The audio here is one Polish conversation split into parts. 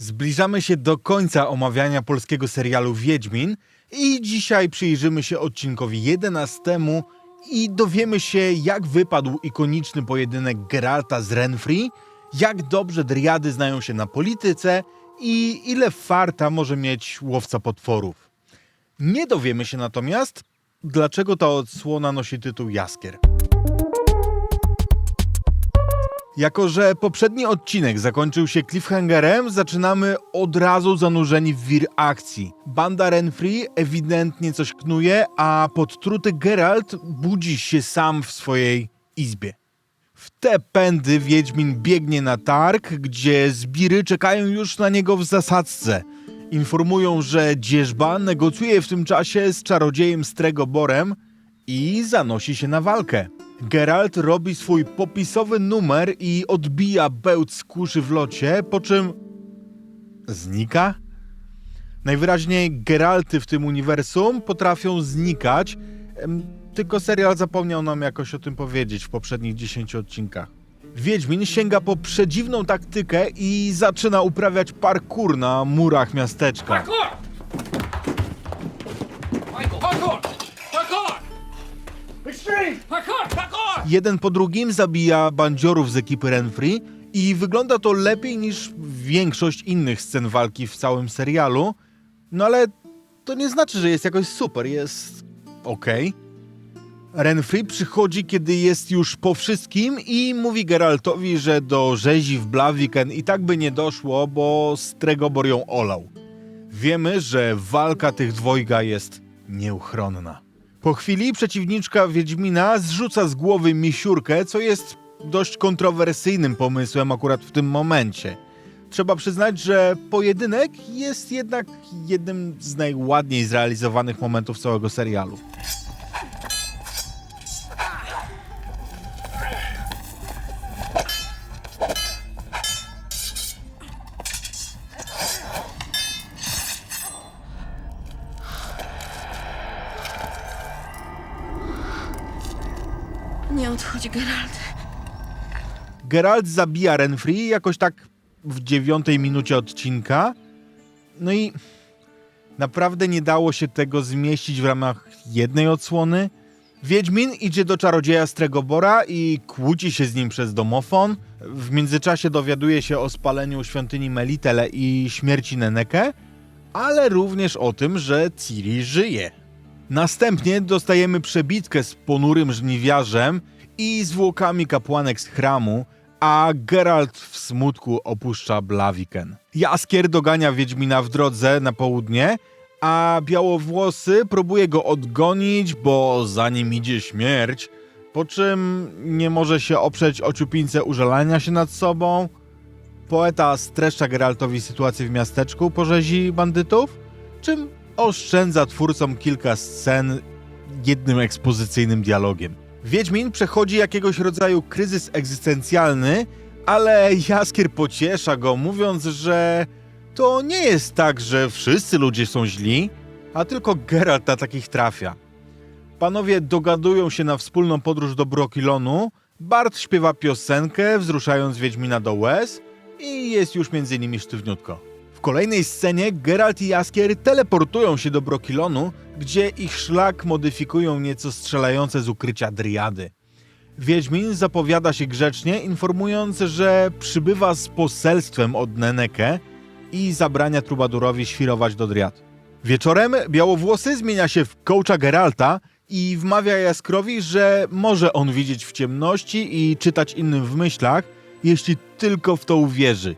Zbliżamy się do końca omawiania polskiego serialu Wiedźmin i dzisiaj przyjrzymy się odcinkowi 11 i dowiemy się, jak wypadł ikoniczny pojedynek Geralta z Renfri, jak dobrze driady znają się na polityce i ile farta może mieć łowca potworów. Nie dowiemy się natomiast, dlaczego ta odsłona nosi tytuł Jaskier. Jako, że poprzedni odcinek zakończył się cliffhangerem, zaczynamy od razu zanurzeni w wir akcji. Banda Renfri ewidentnie coś knuje, a podtruty Geralt budzi się sam w swojej izbie. W te pędy Wiedźmin biegnie na targ, gdzie zbiry czekają już na niego w zasadzce. Informują, że dzierżba negocjuje w tym czasie z czarodziejem Stregoborem i zanosi się na walkę. Geralt robi swój popisowy numer i odbija bełt z kuszy w locie, po czym znika. Najwyraźniej Geralty w tym uniwersum potrafią znikać, tylko serial zapomniał nam jakoś o tym powiedzieć w poprzednich 10 odcinkach. Wiedźmin sięga po przedziwną taktykę i zaczyna uprawiać parkour na murach miasteczka. Parkour! Jeden po drugim zabija bandziorów z ekipy Renfri i wygląda to lepiej niż większość innych scen walki w całym serialu. No ale to nie znaczy, że jest jakoś super, jest okej. Renfri przychodzi, kiedy jest już po wszystkim i mówi Geraltowi, że do rzezi w Blaviken i tak by nie doszło, bo Stregobor ją olał. Wiemy, że walka tych dwojga jest nieuchronna. Po chwili przeciwniczka Wiedźmina zrzuca z głowy misiurkę, co jest dość kontrowersyjnym pomysłem akurat w tym momencie. Trzeba przyznać, że pojedynek jest jednak jednym z najładniej zrealizowanych momentów całego serialu. Nie odchodź, Geralt. Geralt zabija Renfri jakoś tak w dziewiątej minucie odcinka. No i naprawdę nie dało się tego zmieścić w ramach jednej odsłony. Wiedźmin idzie do czarodzieja Stregobora i kłóci się z nim przez domofon. W międzyczasie dowiaduje się o spaleniu świątyni Melitele i śmierci Neneke, ale również o tym, że Ciri żyje. Następnie dostajemy przebitkę z ponurym żniwiarzem i zwłokami kapłanek z chramu, a Geralt w smutku opuszcza Blaviken. Jaskier dogania Wiedźmina w drodze na południe, a Białowłosy próbuje go odgonić, bo za nim idzie śmierć, po czym nie może się oprzeć ociupince użalania się nad sobą. Poeta streszcza Geraltowi sytuację w miasteczku po rzezi bandytów, czym oszczędza twórcom kilka scen jednym ekspozycyjnym dialogiem. Wiedźmin przechodzi jakiegoś rodzaju kryzys egzystencjalny, ale Jaskier pociesza go, mówiąc, że to nie jest tak, że wszyscy ludzie są źli, a tylko Geralt na takich trafia. Panowie dogadują się na wspólną podróż do Brokilonu, Bart śpiewa piosenkę, wzruszając Wiedźmina do łez i jest już między nimi sztywniutko. W kolejnej scenie Geralt i Jaskier teleportują się do Brokilonu, gdzie ich szlak modyfikują nieco strzelające z ukrycia driady. Wiedźmin zapowiada się grzecznie, informując, że przybywa z poselstwem od Neneke i zabrania Trubadurowi świrować do driad. Wieczorem Białowłosy zmienia się w coacha Geralta i wmawia Jaskrowi, że może on widzieć w ciemności i czytać innym w myślach, jeśli tylko w to uwierzy.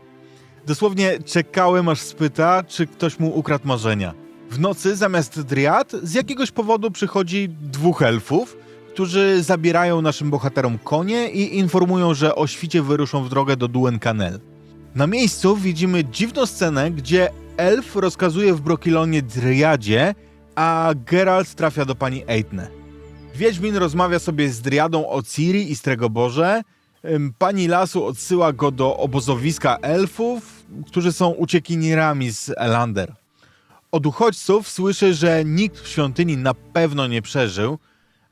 Dosłownie czekałem aż spyta, czy ktoś mu ukradł marzenia. W nocy zamiast driad z jakiegoś powodu przychodzi dwóch elfów, którzy zabierają naszym bohaterom konie i informują, że o świcie wyruszą w drogę do Duen Canel. Na miejscu widzimy dziwną scenę, gdzie elf rozkazuje w Brokilonie driadzie, a Geralt trafia do pani Eitne. Wiedźmin rozmawia sobie z driadą o Ciri i Stregoborze, Ym, Pani lasu odsyła go do obozowiska elfów, którzy są uciekinierami z Elander. Od uchodźców słyszy, że nikt w świątyni na pewno nie przeżył,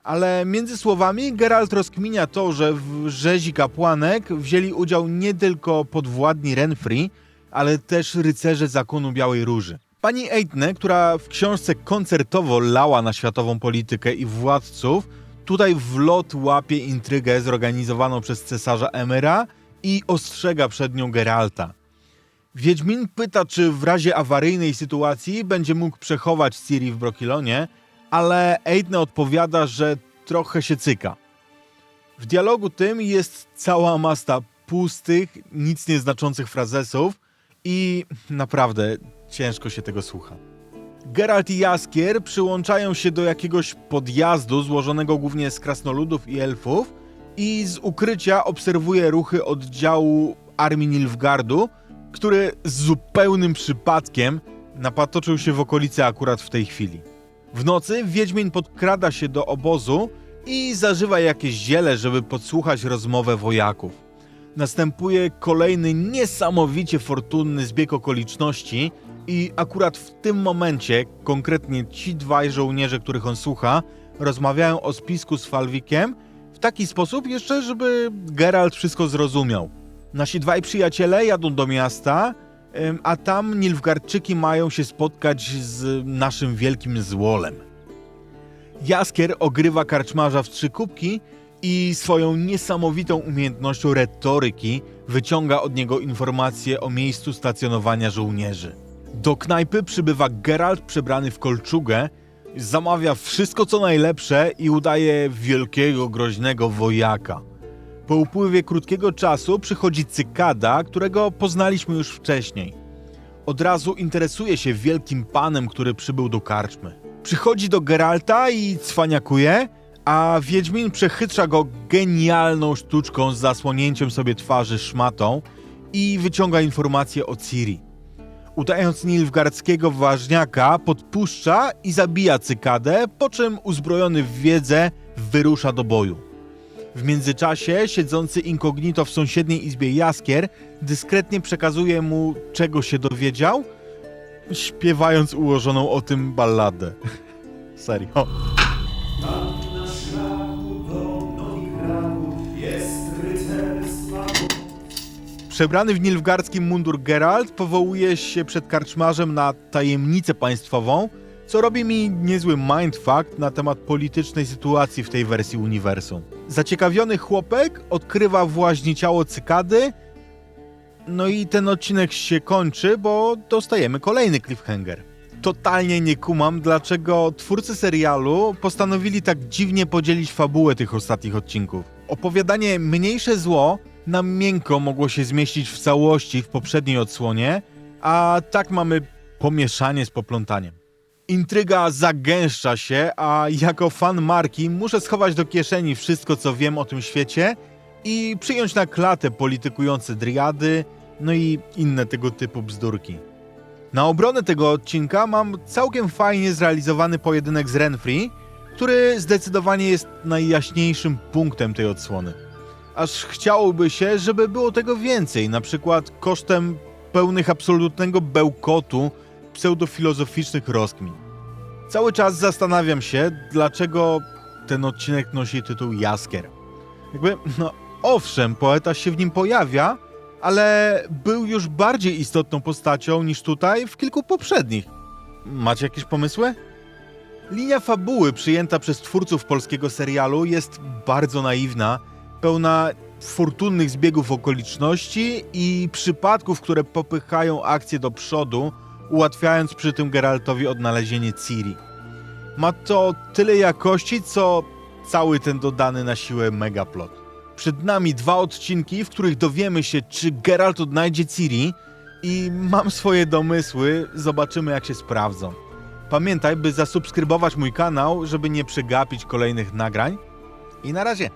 ale między słowami Geralt rozkminia to, że w rzezi kapłanek wzięli udział nie tylko podwładni Renfri, ale też rycerze zakonu Białej Róży. Pani Eitne, która w książce koncertowo lała na światową politykę i władców, tutaj w lot łapie intrygę zorganizowaną przez cesarza Emera i ostrzega przed nią Geralta. Wiedźmin pyta, czy w razie awaryjnej sytuacji będzie mógł przechować Ciri w Brokilonie, ale Eitne odpowiada, że trochę się cyka. W dialogu tym jest cała masta pustych, nic nieznaczących frazesów i naprawdę ciężko się tego słucha. Geralt i Jaskier przyłączają się do jakiegoś podjazdu złożonego głównie z krasnoludów i elfów i z ukrycia obserwuje ruchy oddziału armii Nilfgardu, który zupełnym przypadkiem napatoczył się w okolicy akurat w tej chwili. W nocy Wiedźmin podkrada się do obozu i zażywa jakieś ziele, żeby podsłuchać rozmowę wojaków. Następuje kolejny niesamowicie fortunny zbieg okoliczności i akurat w tym momencie konkretnie ci dwaj żołnierze, których on słucha, rozmawiają o spisku z Falwikiem w taki sposób jeszcze, żeby Geralt wszystko zrozumiał. Nasi dwaj przyjaciele jadą do miasta, a tam Nilfgaardczyki mają się spotkać z naszym wielkim złolem. Jaskier ogrywa karczmarza w trzy kubki i swoją niesamowitą umiejętnością retoryki wyciąga od niego informacje o miejscu stacjonowania żołnierzy. Do knajpy przybywa Geralt przebrany w kolczugę, zamawia wszystko co najlepsze i udaje wielkiego, groźnego wojaka. Po upływie krótkiego czasu przychodzi cykada, którego poznaliśmy już wcześniej. Od razu interesuje się wielkim panem, który przybył do karczmy. Przychodzi do Geralta i cwaniakuje, a Wiedźmin przechytrza go genialną sztuczką z zasłonięciem sobie twarzy szmatą i wyciąga informacje o Ciri. Udając Nilfgaardzkiego ważniaka, podpuszcza i zabija cykadę, po czym uzbrojony w wiedzę wyrusza do boju. W międzyczasie siedzący incognito w sąsiedniej izbie Jaskier dyskretnie przekazuje mu, czego się dowiedział, śpiewając ułożoną o tym balladę. Serio. Przebrany w nilfgaardzki mundur Geralt powołuje się przed karczmarzem na tajemnicę państwową, co robi mi niezły mindfuck na temat politycznej sytuacji w tej wersji uniwersum. Zaciekawiony chłopek odkrywa w łaźni ciało cykady, no i ten odcinek się kończy, bo dostajemy kolejny cliffhanger. Totalnie nie kumam, dlaczego twórcy serialu postanowili tak dziwnie podzielić fabułę tych ostatnich odcinków. Opowiadanie Mniejsze Zło na miękko mogło się zmieścić w całości w poprzedniej odsłonie, a tak mamy pomieszanie z poplątaniem. Intryga zagęszcza się, a jako fan marki muszę schować do kieszeni wszystko, co wiem o tym świecie i przyjąć na klatę politykujące driady, no i inne tego typu bzdurki. Na obronę tego odcinka mam całkiem fajnie zrealizowany pojedynek z Renfree, który zdecydowanie jest najjaśniejszym punktem tej odsłony. Aż chciałoby się, żeby było tego więcej, na przykład kosztem pełnych absolutnego bełkotu pseudofilozoficznych rozkmin. Cały czas zastanawiam się, dlaczego ten odcinek nosi tytuł Jaskier. Jakby, no owszem, poeta się w nim pojawia, ale był już bardziej istotną postacią niż tutaj w kilku poprzednich. Macie jakieś pomysły? Linia fabuły przyjęta przez twórców polskiego serialu jest bardzo naiwna, pełna fortunnych zbiegów okoliczności i przypadków, które popychają akcję do przodu, ułatwiając przy tym Geraltowi odnalezienie Ciri. Ma to tyle jakości, co cały ten dodany na siłę megaplot. Przed nami dwa odcinki, w których dowiemy się, czy Geralt odnajdzie Ciri i mam swoje domysły, zobaczymy jak się sprawdzą. Pamiętaj, by zasubskrybować mój kanał, żeby nie przegapić kolejnych nagrań. I na razie.